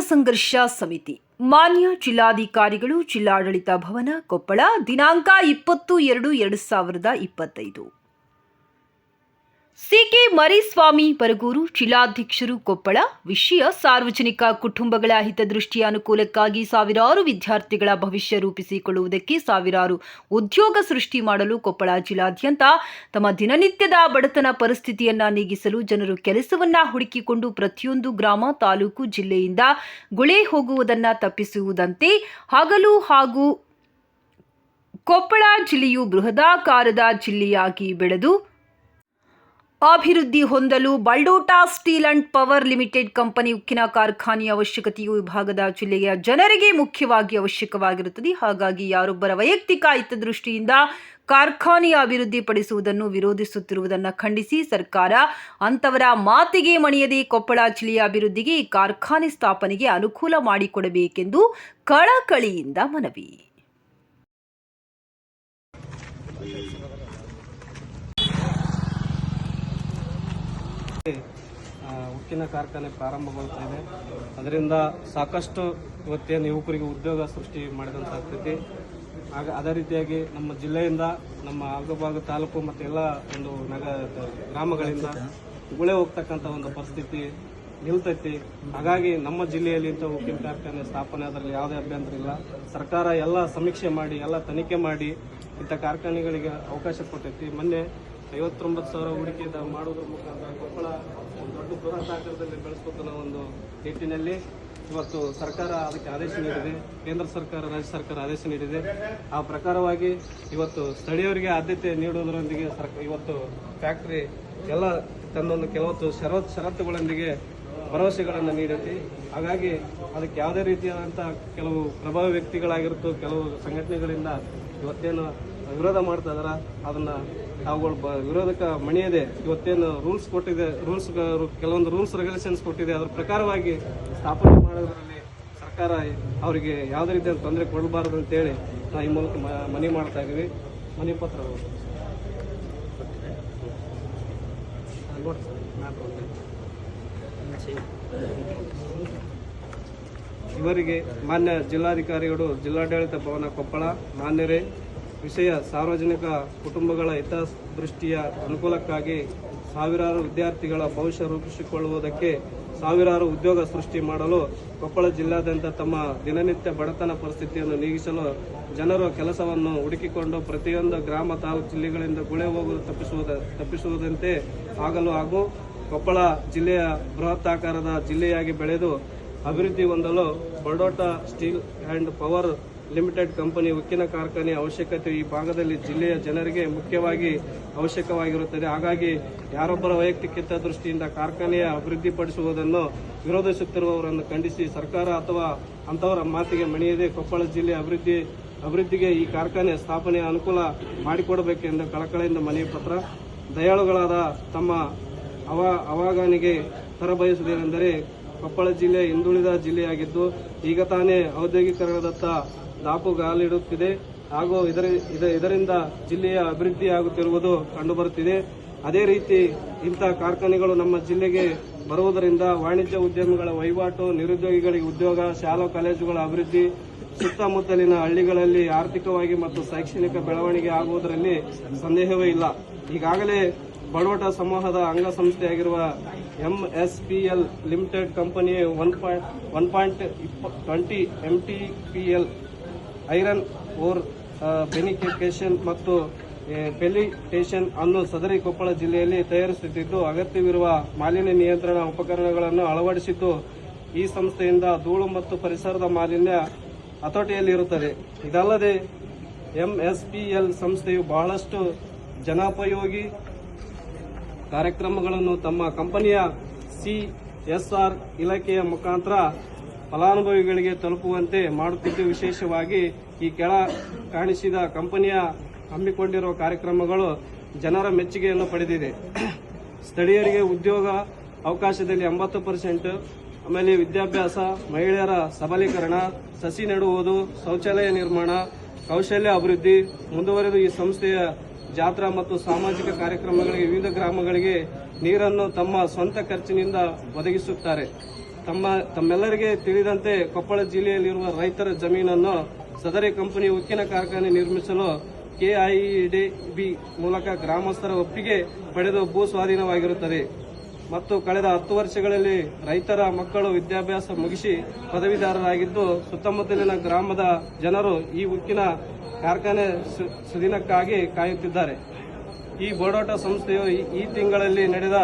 ಸಂಘರ್ಷ ಸಮಿತಿ. ಮಾನ್ಯ ಜಿಲ್ಲಾಧಿಕಾರಿಗಳು ಜಿಲ್ಲಾಡಳಿತ ಭವನ ಕೊಪ್ಪಳ ದಿನಾಂಕ ಇಪ್ಪತ್ತು ಎರಡು ಎರಡು ಸಾವಿರದ ಇಪ್ಪತ್ತೈದು. ಸಿಕೆ ಮರಿಸ್ವಾಮಿ ಬರಗೂರು ಜಿಲ್ಲಾಧ್ಯಕ್ಷರು ಕೊಪ್ಪಳ ವಿಷಯ ಸಾರ್ವಜನಿಕ ಕುಟುಂಬಗಳ ಹಿತದೃಷ್ಟಿಯ ಅನುಕೂಲಕ್ಕಾಗಿ ಸಾವಿರಾರು ವಿದ್ಯಾರ್ಥಿಗಳ ಭವಿಷ್ಯ ರೂಪಿಸಿಕೊಳ್ಳುವುದಕ್ಕೆ ಸಾವಿರಾರು ಉದ್ಯೋಗ ಸೃಷ್ಟಿ ಮಾಡಲು ಕೊಪ್ಪಳ ಜಿಲ್ಲಾದ್ಯಂತ ತಮ್ಮ ದಿನನಿತ್ಯದ ಬಡತನ ಪರಿಸ್ಥಿತಿಯನ್ನ ನೀಗಿಸಲು ಜನರು ಕೆಲಸವನ್ನ ಹುಡುಕಿಕೊಂಡು ಪ್ರತಿಯೊಂದು ಗ್ರಾಮ, ತಾಲೂಕು, ಜಿಲ್ಲೆಯಿಂದ ಗುಳೆ ಹೋಗುವುದನ್ನ ತಪ್ಪಿಸುವುದಂತೆ ಹಗಲು ಹಾಗೂ ಕೊಪ್ಪಳ ಜಿಲ್ಲೆಯು ಬೃಹದಾಕಾರದ ಜಿಲ್ಲೆಯಾಗಿ ಬೆಳೆದು ಅಭಿವೃದ್ಧಿ ಹೊಂದಲು Baldota steel and power limited company ಉಕ್ಕಿನ ಕಾರ್ಖಾನೆಯ ಅವಶ್ಯಕತೆಯು ವಿಭಾಗದ ಜಿಲ್ಲೆಯ ಜನರಿಗೆ ಮುಖ್ಯವಾಗಿ ಅವಶ್ಯಕವಾಗಿರುತ್ತದೆ. ಹಾಗಾಗಿ ಯಾರೊಬ್ಬರ ವೈಯಕ್ತಿಕ ಹಿತದೃಷ್ಟಿಯಿಂದ ಕಾರ್ಖಾನೆಯ ಅಭಿವೃದ್ಧಿಪಡಿಸುವುದನ್ನು ವಿರೋಧಿಸುತ್ತಿರುವುದನ್ನು ಖಂಡಿಸಿ ಸರ್ಕಾರ ಅಂತವರ ಮಾತಿಗೆ ಮಣಿಯದೆ ಕೊಪ್ಪಳ ಜಿಲ್ಲೆಯ ಅಭಿವೃದ್ಧಿಗೆ ಕಾರ್ಖಾನೆ ಸ್ಥಾಪನೆಗೆ ಅನುಕೂಲ ಮಾಡಿಕೊಡಬೇಕೆಂದು ಕಳಕಳಿಯಿಂದ ಮನವಿ. ಉಕ್ಕಿನ ಕಾರ್ಖಾನೆ ಪ್ರಾರಂಭಗೊಳ್ತಾ ಇದೆ. ಅದರಿಂದ ಸಾಕಷ್ಟು ಇವತ್ತೇನು ಯುವಕರಿಗೆ ಉದ್ಯೋಗ ಸೃಷ್ಟಿ ಮಾಡಿದಂತಾಗ್ತೈತಿ ಆಗ ಅದೇ ರೀತಿಯಾಗಿ ನಮ್ಮ ಜಿಲ್ಲೆಯಿಂದ ನಮ್ಮ ಆಗಭಾಗ ತಾಲೂಕು ಮತ್ತು ಎಲ್ಲ ಒಂದು ನಗ, ಗ್ರಾಮಗಳಿಂದ ಗುಳೆ ಹೋಗ್ತಕ್ಕಂಥ ಒಂದು ಪರಿಸ್ಥಿತಿ ನಿಲ್ತೈತಿ. ಹಾಗಾಗಿ ನಮ್ಮ ಜಿಲ್ಲೆಯಲ್ಲಿ ಇಂಥ ಉಕ್ಕಿನ ಕಾರ್ಖಾನೆ ಸ್ಥಾಪನೆ ಅದರಲ್ಲಿ ಯಾವುದೇ ಅಭ್ಯಂತರ ಇಲ್ಲ. ಸರ್ಕಾರ ಎಲ್ಲ ಸಮೀಕ್ಷೆ ಮಾಡಿ, ಎಲ್ಲ ತನಿಖೆ ಮಾಡಿ ಇಂಥ ಕಾರ್ಖಾನೆಗಳಿಗೆ ಅವಕಾಶ ಕೊಟ್ಟೈತಿ. ಮೊನ್ನೆ ಐವತ್ತೊಂಬತ್ತು ಸಾವಿರ ಹೂಡಿಕೆ ದ- ಮಾಡೋದ್ರ ಮುಖಾಂತರ ಕೊಪ್ಪಳ ಒಂದು ದೊಡ್ಡ ಬೃಹತ್ ಆಕಾರದಲ್ಲಿ ಬೆಳೆಸಬೇಕು ಒಂದು ನಿಟ್ಟಿನಲ್ಲಿ ಇವತ್ತು ಸರ್ಕಾರ ಅದಕ್ಕೆ ಆದೇಶ ನೀಡಿದೆ. ಕೇಂದ್ರ ಸರ್ಕಾರ, ರಾಜ್ಯ ಸರ್ಕಾರ ಆದೇಶ ನೀಡಿದೆ. ಆ ಪ್ರಕಾರವಾಗಿ ಇವತ್ತು ಸ್ಥಳೀಯರಿಗೆ ಆದ್ಯತೆ ನೀಡುವುದರೊಂದಿಗೆ ಇವತ್ತು ಫ್ಯಾಕ್ಟ್ರಿ ಎಲ್ಲ ತನ್ನೊಂದು ಕೆಲವತ್ತು ಷರತ್, ಷರತ್ತುಗಳೊಂದಿಗೆ ಭರವಸೆಗಳನ್ನು ನೀಡೈತಿ. ಹಾಗಾಗಿ ಅದಕ್ಕೆ ಯಾವುದೇ ರೀತಿಯಾದಂಥ ಕೆಲವು ಪ್ರಭಾವಿ ವ್ಯಕ್ತಿಗಳಾಗಿರುತ್ತೋ ಕೆಲವು ಸಂಘಟನೆಗಳಿಂದ ಇವತ್ತೇನು ವಿರೋಧ ಮಾಡ್ತಾ ಅದನ್ನ ಅವುಗಳು ವಿರೋಧಕ್ಕೆ ಮಣಿಯದೆ ಇವತ್ತೇನು ರೂಲ್ಸ್ ಕೊಟ್ಟಿದೆ ರೂಲ್ಸ್ ಕೆಲವೊಂದು ರೂಲ್ಸ್ ರೆಗ್ಯುಲೇಷನ್ಸ್ ಕೊಟ್ಟಿದೆ, ಅದ್ರ ಪ್ರಕಾರವಾಗಿ ಸ್ಥಾಪನೆ ಮಾಡೋದ್ರಲ್ಲಿ ಸರ್ಕಾರ ಅವರಿಗೆ ಯಾವುದೇ ರೀತಿಯ ತೊಂದರೆ ಕೊಡಬಾರದು ಅಂತೇಳಿ ನಾವು ಈ ಮೂಲಕ ಮನವಿ ಮಾಡ್ತಾ ಇದೀವಿ ಮನವಿ ಪತ್ರ. ಇವರಿಗೆ ಮಾನ್ಯ ಜಿಲ್ಲಾಧಿಕಾರಿಗಳು, ಜಿಲ್ಲಾಡಳಿತ ಭವನ ಕೊಪ್ಪಳ, ಮಾನ್ಯರೇ ವಿಷಯ ಸಾರ್ವಜನಿಕ ಕುಟುಂಬಗಳ ಹಿತದೃಷ್ಟಿಯ ಅನುಕೂಲಕ್ಕಾಗಿ ಸಾವಿರಾರು ವಿದ್ಯಾರ್ಥಿಗಳ ಭವಿಷ್ಯ ರೂಪಿಸಿಕೊಳ್ಳುವುದಕ್ಕೆ ಸಾವಿರಾರು ಉದ್ಯೋಗ ಸೃಷ್ಟಿ ಮಾಡಲು ಕೊಪ್ಪಳ ಜಿಲ್ಲಾದ್ಯಂತ ತಮ್ಮ ದಿನನಿತ್ಯ ಬಡತನ ಪರಿಸ್ಥಿತಿಯನ್ನು ನೀಗಿಸಲು ಜನರು ಕೆಲಸವನ್ನು ಹುಡುಕಿಕೊಂಡು ಪ್ರತಿಯೊಂದು ಗ್ರಾಮ ತಾಲೂಕು ಜಿಲ್ಲೆಗಳಿಂದ ಗುಳೆ ಹೋಗಲು ತಪ್ಪಿಸುವುದ ತಪ್ಪಿಸುವುದಂತೆ ಆಗಲು ಹಾಗೂ ಕೊಪ್ಪಳ ಜಿಲ್ಲೆಯ ಬೃಹತ್ ಆಕಾರದ ಜಿಲ್ಲೆಯಾಗಿ ಬೆಳೆದು ಅಭಿವೃದ್ಧಿ ಹೊಂದಲು Baldota steel and power limited company, ಉಕ್ಕಿನ ಕಾರ್ಖಾನೆ ಅವಶ್ಯಕತೆ ಈ ಭಾಗದಲ್ಲಿ ಜಿಲ್ಲೆಯ ಜನರಿಗೆ ಮುಖ್ಯವಾಗಿ ಅವಶ್ಯಕವಾಗಿರುತ್ತದೆ. ಹಾಗಾಗಿ ಯಾರೊಬ್ಬರ ವೈಯಕ್ತಿಕ ಹಿತದೃಷ್ಟಿಯಿಂದ ಕಾರ್ಖಾನೆಯ ಅಭಿವೃದ್ಧಿಪಡಿಸುವುದನ್ನು ವಿರೋಧಿಸುತ್ತಿರುವವರನ್ನು ಖಂಡಿಸಿ ಸರ್ಕಾರ ಅಥವಾ ಅಂತವರ ಮಾತಿಗೆ ಮಣಿಯದೆ ಕೊಪ್ಪಳ ಜಿಲ್ಲೆ ಅಭಿವೃದ್ಧಿ, ಅಭಿವೃದ್ಧಿಗೆ ಈ ಕಾರ್ಖಾನೆ ಸ್ಥಾಪನೆಯ ಅನುಕೂಲ ಮಾಡಿಕೊಡಬೇಕೆಂದು ಕಳಕಳಿಯಿಂದ ಮನವಿ ಪತ್ರ ದಯಾಳುಗಳಾದ ತಮ್ಮ ಅವ, ಅವಾಗಾನಿಗೆ ತರಬಯಸುವುದೇನೆಂದರೆ ಕೊಪ್ಪಳ ಜಿಲ್ಲೆ ಹಿಂದುಳಿದ ಜಿಲ್ಲೆಯಾಗಿದ್ದು, ಈಗ ತಾನೇ ಔದ್ಯೋಗೀಕರಣದತ್ತ ದಾಪುಗಾಲಿಡುತ್ತಿದೆ ಹಾಗೂ ಇದರ, ಇದ- ಇದರಿಂದ ಜಿಲ್ಲೆಯ ಅಭಿವೃದ್ಧಿಯಾಗುತ್ತಿರುವುದು ಕಂಡುಬರುತ್ತಿದೆ. ಅದೇ ರೀತಿ ಇಂಥ ಕಾರ್ಖಾನೆಗಳು ನಮ್ಮ ಜಿಲ್ಲೆಗೆ ಬರುವುದರಿಂದ ವಾಣಿಜ್ಯ ಉದ್ಯಮಿಗಳ ವಹಿವಾಟು, ನಿರುದ್ಯೋಗಿಗಳಿಗೆ ಉದ್ಯೋಗ, ಶಾಲಾ ಕಾಲೇಜುಗಳ ಅಭಿವೃದ್ಧಿ, ಸುತ್ತಮುತ್ತಲಿನ ಹಳ್ಳಿಗಳಲ್ಲಿ ಆರ್ಥಿಕವಾಗಿ ಮತ್ತು ಶೈಕ್ಷಣಿಕ ಬೆಳವಣಿಗೆ ಆಗುವುದರಲ್ಲಿ ಸಂದೇಹವೇ ಇಲ್ಲ. ಈಗಾಗಲೇ ಬಡವಟ ಸಮೂಹದ ಅಂಗಸಂಸ್ಥೆಯಾಗಿರುವ MSPL limited company one point one point twenty MTPL iron, ore beneficiation ಮತ್ತು ಪೆಲಿಟೇಷನ್ ಅನ್ನು ಸದರಿ ಕೊಪ್ಪಳ ಜಿಲ್ಲೆಯಲ್ಲಿ ತಯಾರಿಸುತ್ತಿದ್ದು, ಅಗತ್ಯವಿರುವ ಮಾಲಿನ್ಯ ನಿಯಂತ್ರಣ ಉಪಕರಣಗಳನ್ನು ಅಳವಡಿಸಿದ್ದು, ಈ ಸಂಸ್ಥೆಯಿಂದ ಧೂಳು ಮತ್ತು ಪರಿಸರದ ಮಾಲಿನ್ಯ ಹತೋಟಿಯಲ್ಲಿರುತ್ತದೆ. ಇದಲ್ಲದೆ, ಎಂಎಸ್ಪಿಎಲ್ ಸಂಸ್ಥೆಯು ಬಹಳಷ್ಟು ಜನೋಪಯೋಗಿ ಕಾರ್ಯಕ್ರಮಗಳನ್ನು ತಮ್ಮ ಕಂಪನಿಯ ಸಿಎಸ್ಆರ್ ಇಲಾಖೆಯ ಮುಖಾಂತರ ಫಲಾನುಭವಿಗಳಿಗೆ ತಲುಪುವಂತೆ ಮಾಡುತ್ತಿದ್ದು ವಿಶೇಷವಾಗಿ ಈ ಕೆಳ ಕಾಣಿಸಿದ ಕಂಪನಿಯ ಹಮ್ಮಿಕೊಂಡಿರುವ ಕಾರ್ಯಕ್ರಮಗಳು ಜನರ ಮೆಚ್ಚುಗೆಯನ್ನು ಪಡೆದಿದೆ. ಸ್ಥಳೀಯರಿಗೆ ಉದ್ಯೋಗ ಅವಕಾಶದಲ್ಲಿ ಎಂಬತ್ತು ಪರ್ಸೆಂಟ್, ಆಮೇಲೆ ವಿದ್ಯಾಭ್ಯಾಸ, ಮಹಿಳೆಯರ ಸಬಲೀಕರಣ, ಸಸಿ ನೆಡುವುದು, ಶೌಚಾಲಯ ನಿರ್ಮಾಣ, ಕೌಶಲ್ಯ ಅಭಿವೃದ್ಧಿ, ಮುಂದುವರೆದು ಈ ಸಂಸ್ಥೆಯ ಜಾತ್ರಾ ಮತ್ತು ಸಾಮಾಜಿಕ ಕಾರ್ಯಕ್ರಮಗಳಿಗೆ ವಿವಿಧ ಗ್ರಾಮಗಳಿಗೆ ನೀರನ್ನು ತಮ್ಮ ಸ್ವಂತ ಖರ್ಚಿನಿಂದ ಒದಗಿಸುತ್ತಾರೆ. ತಮ್ಮ ತಮ್ಮೆಲ್ಲರಿಗೆ ತಿಳಿದಂತೆ ಕೊಪ್ಪಳ ಜಿಲ್ಲೆಯಲ್ಲಿರುವ ರೈತರ ಜಮೀನನ್ನು ಸದರಿ ಕಂಪನಿ ಉಕ್ಕಿನ ಕಾರ್ಖಾನೆ ನಿರ್ಮಿಸಲು ಕೆಐಡಿಬಿ ಮೂಲಕ ಗ್ರಾಮಸ್ಥರ ಒಪ್ಪಿಗೆ ಪಡೆದು ಭೂ ಸ್ವಾಧೀನವಾಗಿರುತ್ತದೆ. ಮತ್ತು ಕಳೆದ ಹತ್ತು ವರ್ಷಗಳಲ್ಲಿ ರೈತರ ಮಕ್ಕಳು ವಿದ್ಯಾಭ್ಯಾಸ ಮುಗಿಸಿ ಪದವೀಧರರಾಗಿದ್ದು, ಸುತ್ತಮುತ್ತಲಿನ ಗ್ರಾಮದ ಜನರು ಈ ಉಕ್ಕಿನ ಕಾರ್ಖಾನೆ ಸುದಿನಕ್ಕಾಗಿ ಕಾಯುತ್ತಿದ್ದಾರೆ. ಈ ಬೋಡೋಟ ಸಂಸ್ಥೆಯು ಈ- ತಿಂಗಳಲ್ಲಿ ನಡೆದ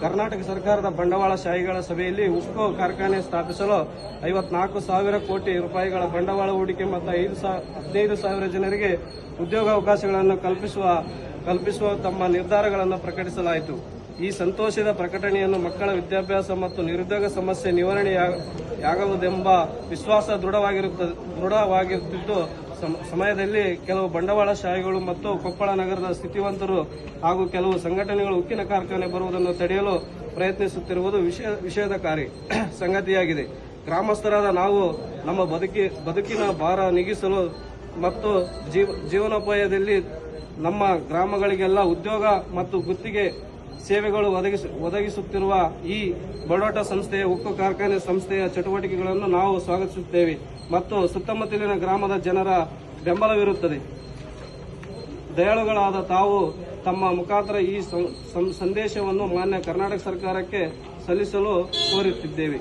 ಕರ್ನಾಟಕ ಸರ್ಕಾರದ ಬಂಡವಾಳಶಾಹಿಗಳ ಸಭೆಯಲ್ಲಿ ಉಸ್ಕೋ ಕಾರ್ಖಾನೆ ಸ್ಥಾಪಿಸಲು ಐವತ್ನಾಲ್ಕು ಸಾವಿರ ಕೋಟಿ ರೂಪಾಯಿಗಳ ಬಂಡವಾಳ ಹೂಡಿಕೆ ಮತ್ತು ಐದು ಹದಿನೈದು ಸಾವಿರ ಜನರಿಗೆ ಉದ್ಯೋಗಾವಕಾಶಗಳನ್ನು ಕಲ್ಪಿಸುವ ಕಲ್ಪಿಸುವ ತಮ್ಮ ನಿರ್ಧಾರಗಳನ್ನು ಪ್ರಕಟಿಸಲಾಯಿತು. ಈ ಸಂತೋಷದ ಪ್ರಕಟಣೆಯನ್ನು ಮಕ್ಕಳ ವಿದ್ಯಾಭ್ಯಾಸ ಮತ್ತು ನಿರುದ್ಯೋಗ ಸಮಸ್ಯೆ ನಿವಾರಣೆಯಾಗುವುದೆಂಬ ವಿಶ್ವಾಸ ದೃಢವಾಗಿರುತ್ತದೆ ದೃಢವಾಗಿರುತ್ತಿದ್ದು ಸಮಯದಲ್ಲಿ ಕೆಲವು ಬಂಡವಾಳ ಶಾಹಿಗಳು ಮತ್ತು ಕೊಪ್ಪಳ ನಗರದ ಸ್ಥಿತಿವಂತರು ಹಾಗೂ ಕೆಲವು ಸಂಘಟನೆಗಳು ಉಕ್ಕಿನ ಕಾರ್ಖಾನೆ ಬರುವುದನ್ನು ತಡೆಯಲು ಪ್ರಯತ್ನಿಸುತ್ತಿರುವುದು ವಿಷಯ ವಿಷೇದಕಾರಿ ಸಂಗತಿಯಾಗಿದೆ. ಗ್ರಾಮಸ್ಥರಾದ ನಾವು ನಮ್ಮ ಬದುಕಿ ಬದುಕಿನ ಭಾರ ನೀಗಿಸಲು ಮತ್ತು ಜೀವ ಜೀವನೋಪಾಯದಲ್ಲಿ ನಮ್ಮ ಗ್ರಾಮಗಳಿಗೆಲ್ಲ ಉದ್ಯೋಗ ಮತ್ತು ಗುತ್ತಿಗೆ ಸೇವೆಗಳು ಒದಗಿಸ, ಒದಗಿಸುತ್ತಿರುವ ಈ ಬಡೋಟ ಸಂಸ್ಥೆಯ ಉಕ್ಕು ಕಾರ್ಖಾನೆ ಸಂಸ್ಥೆಯ ಚಟುವಟಿಕೆಗಳನ್ನು ನಾವು ಸ್ವಾಗತಿಸುತ್ತೇವೆ ಮತ್ತು ಸುತ್ತಮುತ್ತಲಿನ ಗ್ರಾಮದ ಜನರ ಬೆಂಬಲವಿರುತ್ತದೆ. ದಯಾಳುಗಳಾದ ತಾವು ತಮ್ಮ ಮುಖಾಂತರ ಈ ಸಂದೇಶವನ್ನು ಮಾನ್ಯ ಕರ್ನಾಟಕ ಸರ್ಕಾರಕ್ಕೆ ಸಲ್ಲಿಸಲು ಕೋರುತ್ತಿದ್ದೇವೆ.